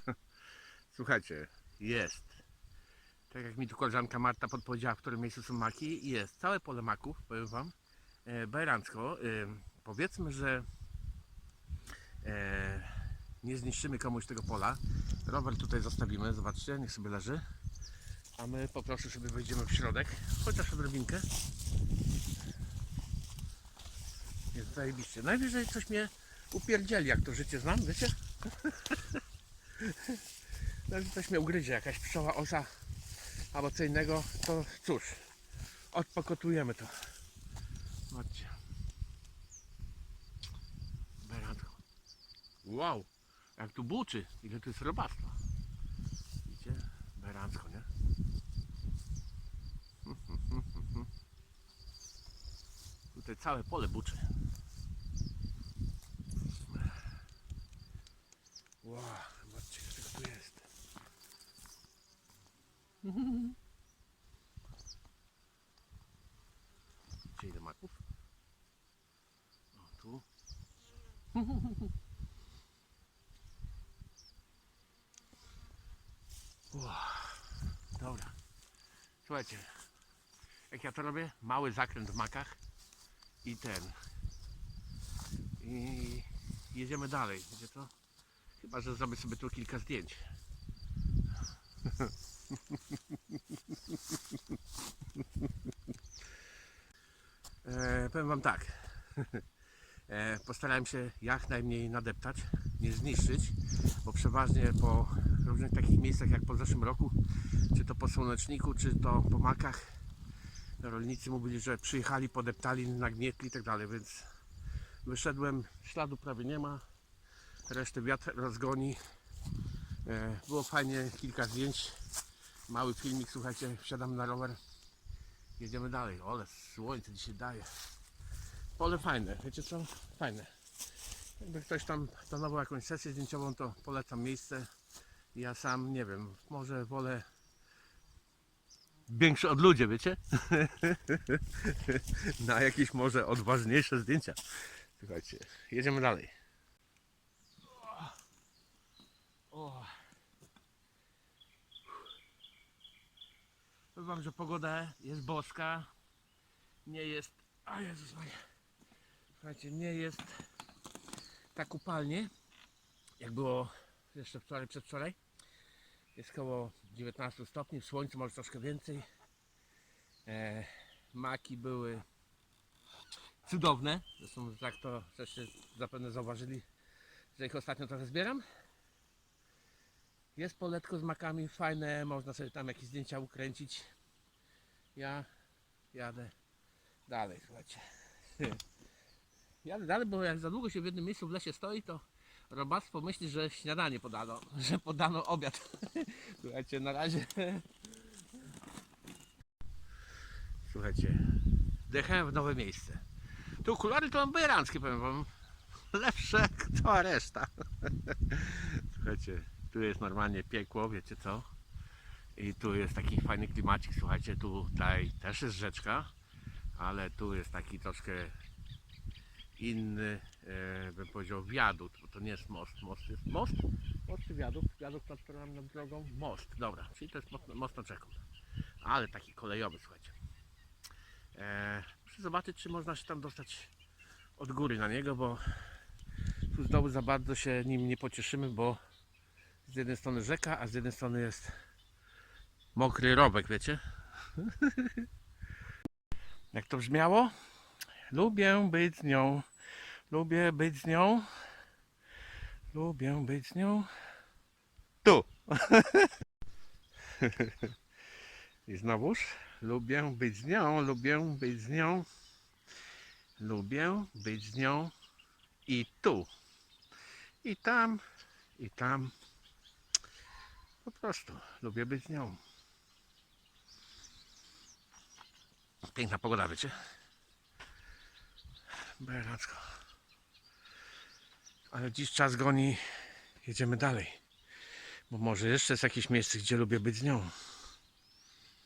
Słuchajcie, jest. Tak jak mi tu koleżanka Marta podpowiedziała, w którym miejscu są maki, jest całe pole maków, powiem Wam. E, bajerancko. E, powiedzmy, że e, nie zniszczymy komuś tego pola. Rower tutaj zostawimy, zobaczcie, niech sobie leży. A my po prostu sobie wejdziemy w środek, chociaż odrobinkę. Jest zajebiście. Najwyżej coś mnie upierdzieli, jak to życie znam, wiecie? Najwyżej coś mnie ugryzie, jakaś pszczoła, osa albo co innego, to cóż, odpokotujemy to. Zobaczcie. Beranko. Wow, jak tu buczy, ile tu jest robactwa. Widzicie? Berancko, nie? Tutaj całe pole buczy. Wow, zobaczcie, jak tego tu jest. Gdzie ile maków? O, tu. Wow, dobra. Słuchajcie, jak ja to robię? Mały zakręt w makach i ten. I jedziemy dalej. Wiecie to? Chyba, że zrobię sobie tu kilka zdjęć. E, powiem Wam tak. E, postarałem się jak najmniej nadeptać, nie zniszczyć, bo przeważnie po różnych takich miejscach jak po zeszłym roku, czy to po słoneczniku, czy to po makach, rolnicy mówili, że przyjechali, podeptali, nagnietli i tak dalej, więc wyszedłem, śladu prawie nie ma, resztę wiatr rozgoni. E, było fajnie, kilka zdjęć, mały filmik, słuchajcie, wsiadam na rower, jedziemy dalej, ole słońce dzisiaj daje. Pole fajne, wiecie co? Fajne. Jakby ktoś tam planował jakąś sesję zdjęciową, to polecam miejsce. Ja sam nie wiem, może wolę większe od ludzie, wiecie? Na jakieś może odważniejsze zdjęcia. Słuchajcie, jedziemy dalej. Powiem wam, że pogoda jest boska. Nie jest. A Jezus Maria. Słuchajcie, nie jest tak upalnie, jak było jeszcze wczoraj, przedwczoraj. Jest około 19 stopni, w słońcu może troszkę więcej. E, maki były cudowne. Zresztą tak to żeście zapewne zauważyli, że ich ostatnio trochę zbieram. Jest poletko z makami, fajne, można sobie tam jakieś zdjęcia ukręcić. Ja jadę dalej, słuchajcie. Jadę dalej, bo jak za długo się w jednym miejscu w lesie stoi, to robactwo myśli, że śniadanie podano, że podano obiad. Słuchajcie, na razie. Słuchajcie, dechałem w nowe miejsce. Tu okulary to mam bajeranckie, powiem wam. Lepsze cała reszta. Słuchajcie, tu jest normalnie piekło, wiecie co? I tu jest taki fajny klimacik, słuchajcie, tutaj też jest rzeczka, ale tu jest taki troszkę inny, e, bym powiedział, wiadukt, bo to nie jest most. Most jest most? Most czy wiadukt? Wiadukt nad którym nad drogą? Most, dobra, czyli to jest most, most na czeką. Ale taki kolejowy, słuchajcie. E, muszę zobaczyć, czy można się tam dostać od góry na niego, bo tu z dołu za bardzo się nim nie pocieszymy, bo z jednej strony rzeka, a z jednej strony jest mokry robek, wiecie? Jak to brzmiało? Lubię być z nią. Lubię być z nią. Lubię być z nią. Tu. I znowuż. Lubię być z nią. Lubię być z nią. Lubię być z nią. I tu. I tam. I tam. Po prostu. Lubię być z nią. Piękna pogoda, wiecie? Beracko. Ale dziś czas goni. Jedziemy dalej. Bo może jeszcze jest jakieś miejsce, gdzie lubię być z nią.